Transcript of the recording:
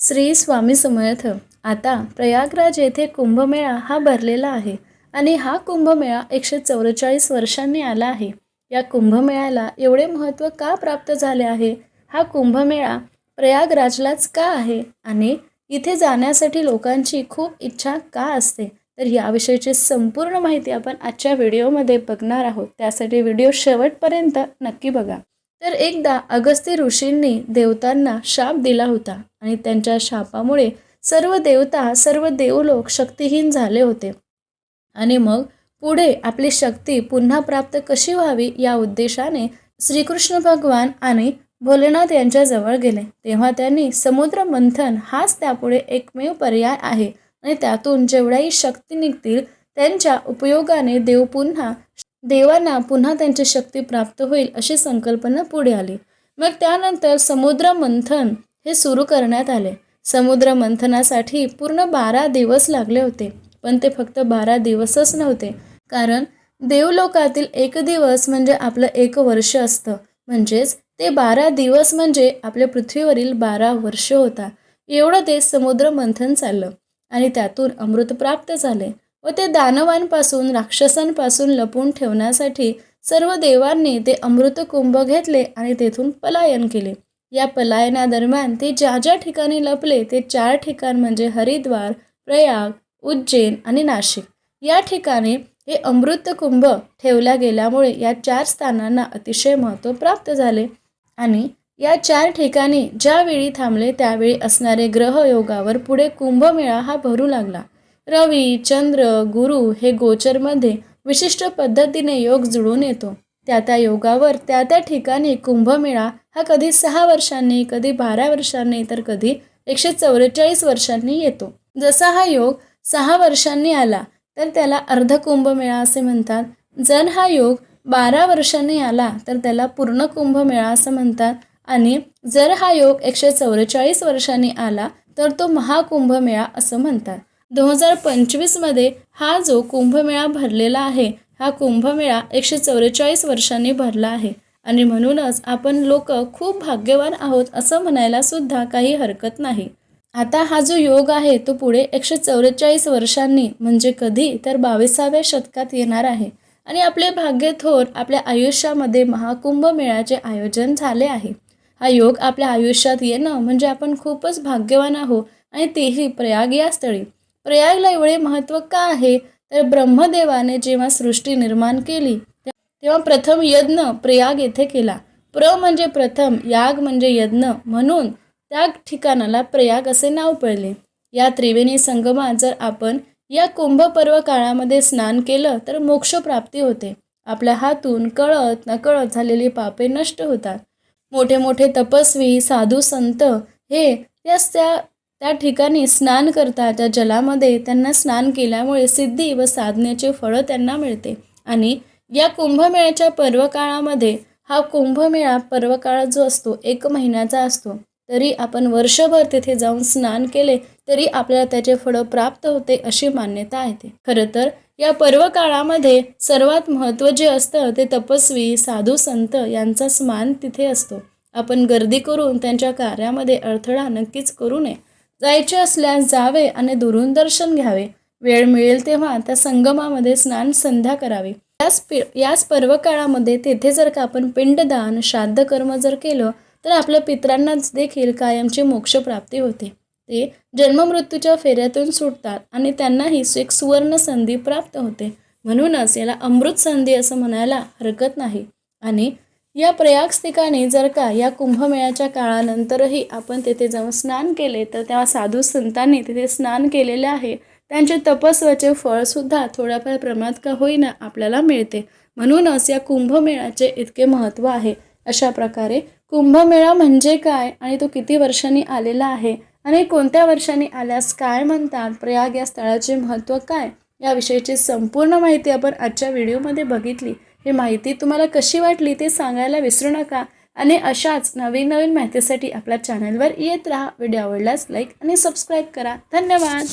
श्री स्वामी समर्थ आता प्रयागराज येथे कुंभमेळा हा भरलेला आहे आणि हा कुंभमेळा एकशे चौवेचाळीस वर्षांनी आला आहे. या कुंभमेळ्याला एवढे महत्त्व का प्राप्त झाले आहे? हा कुंभमेळा प्रयागराजलाच का आहे? आणि इथे जाण्यासाठी लोकांची खूप इच्छा का असते? तर याविषयीची संपूर्ण माहिती आपण आजच्या व्हिडिओमध्ये बघणार आहोत. त्यासाठी व्हिडिओ शेवटपर्यंत नक्की बघा. तर एकदा अगस्त्य ऋषींनी देवतांना शाप दिला होता आणि त्यांच्या शापामुळे सर्व देवता सर्व देवलोक शक्तिहीन झाले होते. आणि मग पुढे आपली शक्ती पुन्हा प्राप्त कशी व्हावी या उद्देशाने श्रीकृष्ण भगवान आणि भोलेनाथ यांच्याजवळ गेले. तेव्हा त्यांनी समुद्र मंथन हाच त्यापुढे एकमेव पर्याय आहे आणि त्यातून जेवढ्याही शक्ती निघतील त्यांच्या उपयोगाने देव पुन्हा देवांना पुन्हा त्यांची शक्ती प्राप्त होईल अशी संकल्पना पुढे आली. मग त्यानंतर समुद्र मंथन हे सुरू करण्यात आले. समुद्र मंथनासाठी पूर्ण बारा दिवस लागले होते पण ते फक्त बारा दिवसच नव्हते कारण देवलोकातील एक दिवस म्हणजे आपलं एक वर्ष असतं. म्हणजेच ते बारा दिवस म्हणजे आपल्या पृथ्वीवरील बारा वर्ष होता. एवढं ते समुद्र मंथन चाललं आणि त्यातून अमृत प्राप्त झाले. व ते दानवांपासून राक्षसांपासून लपून ठेवण्यासाठी सर्व देवांनी ते अमृत कुंभ घेतले आणि तेथून पलायन केले. या पलायनादरम्यान ते ज्या ज्या ठिकाणी लपले ते चार ठिकाण म्हणजे हरिद्वार प्रयाग उज्जैन आणि नाशिक. या ठिकाणी हे अमृत कुंभ ठेवल्या गेल्यामुळे या चार स्थानांना अतिशय महत्त्व प्राप्त झाले आणि या चार ठिकाणी ज्यावेळी थांबले त्यावेळी असणारे ग्रहयोगावर पुढे कुंभमेळा हा भरू लागला. रवी चंद्र गुरु हे गोचरमध्ये विशिष्ट पद्धतीने योग जुळून येतो. त्या त्या योगावर त्या त्या ठिकाणी कुंभमेळा हा कधी सहा वर्षांनी कधी बारा वर्षांनी तर कधी एकशे चौवेचाळीस वर्षांनी येतो. जसा हा योग सहा वर्षांनी आला तर त्याला अर्ध कुंभमेळा असे म्हणतात. जर हा योग बारा वर्षांनी आला तर त्याला पूर्ण कुंभमेळा असं म्हणतात. आणि जर हा योग एकशे चौवेचाळीस वर्षांनी आला तर तो महाकुंभमेळा असं म्हणतात. दोन हजार पंचवीसमध्ये हा जो कुंभमेळा भरलेला आहे हा कुंभमेळा एकशे चौवेचाळीस वर्षांनी भरला आहे. आणि म्हणूनच आपण लोक खूप भाग्यवान आहोत असं म्हणायला सुद्धा काही हरकत नाही. आता हा जो योग आहे तो पुढे एकशे चौवेचाळीस वर्षांनी म्हणजे कधी तर बावीसाव्या शतकात येणार आहे. आणि आपले भाग्य थोर आपल्या आयुष्यामध्ये महाकुंभ मेळ्याचे आयोजन झाले आहे. हा योग आपल्या आयुष्यात येणं म्हणजे आपण खूपच भाग्यवान आहोत आणि तेही प्रयाग या स्थळी. प्रयागला एवढे महत्त्व का आहे? तर ब्रह्मदेवाने जेव्हा सृष्टी निर्माण केली तेव्हा प्रथम यज्ञ प्रयाग येथे केला. प्र म्हणजे प्रथम याग म्हणजे यज्ञ. म्हणून त्या ठिकाणाला प्रयाग असे नाव पडले. या त्रिवेणी संगमात जर आपण या कुंभपर्व काळामध्ये स्नान केलं तर मोक्षप्राप्ती होते. आपल्या हातून कळत नकळत झालेली पापे नष्ट होतात. मोठे मोठे तपस्वी साधू संत हे त्याच त्या त्या ठिकाणी स्नान करता त्या जलामध्ये त्यांना स्नान केल्यामुळे सिद्धी व साधनेचे फळं त्यांना मिळते. आणि या कुंभमेळ्याच्या पर्वकाळामध्ये हा कुंभमेळा पर्वकाळ जो असतो एक महिन्याचा असतो. तरी आपण वर्षभर तिथे जाऊन स्नान केले तरी आपल्याला त्याचे फळं प्राप्त होते अशी मान्यता आहे. खरं तर या पर्व काळामध्ये सर्वात महत्त्व जे असतं ते तपस्वी साधू संत यांचा स्मान तिथे असतो. आपण गर्दी करून त्यांच्या कार्यामध्ये अडथळा नक्कीच करू नये. जायचे असल्यास जावे आणि दुरून दर्शन घ्यावे. वेळ मिळेल तेव्हा त्या संगमामध्ये स्नान संध्या करावी. याच पि याच पर्व काळामध्ये तेथे जर का आपण पिंडदान श्राद्ध कर्म जर केलं तर आपल्या पित्रांनाच देखील कायमची मोक्षप्राप्ती होते. ते जन्ममृत्यूच्या फेऱ्यातून सुटतात आणि त्यांनाही एक सुवर्ण संधी प्राप्त होते. म्हणूनच याला अमृत संधी असं म्हणायला हरकत नाही. आणि या प्रयागस्थिकाने जर का या कुंभमेळ्याच्या काळानंतरही आपण तेथे जाऊन स्नान केले तर त्या साधू संतांनी तिथे स्नान केलेले आहे. त्यांचे तपस्वाचे फळसुद्धा थोड्याफार प्रमाणात का होईना आपल्याला मिळते. म्हणूनच या कुंभमेळ्याचे इतके महत्त्व आहे. अशा प्रकारे कुंभमेळा म्हणजे काय आणि तो किती वर्षांनी आलेला आहे आणि कोणत्या वर्षांनी आल्यास काय म्हणतात प्रयाग या स्थळाचे महत्त्व काय याविषयीची संपूर्ण माहिती आपण आजच्या व्हिडिओमध्ये बघितली. ही माहिती तुम्हाला कशी वाटली ते सांगायला विसरू नका. आणि अशाच नवीन नवीन माहितीसाठी आपल्या चॅनलवर येत राहा. व्हिडिओ आवडल्यास लाईक आणि सबस्क्राईब करा. धन्यवाद.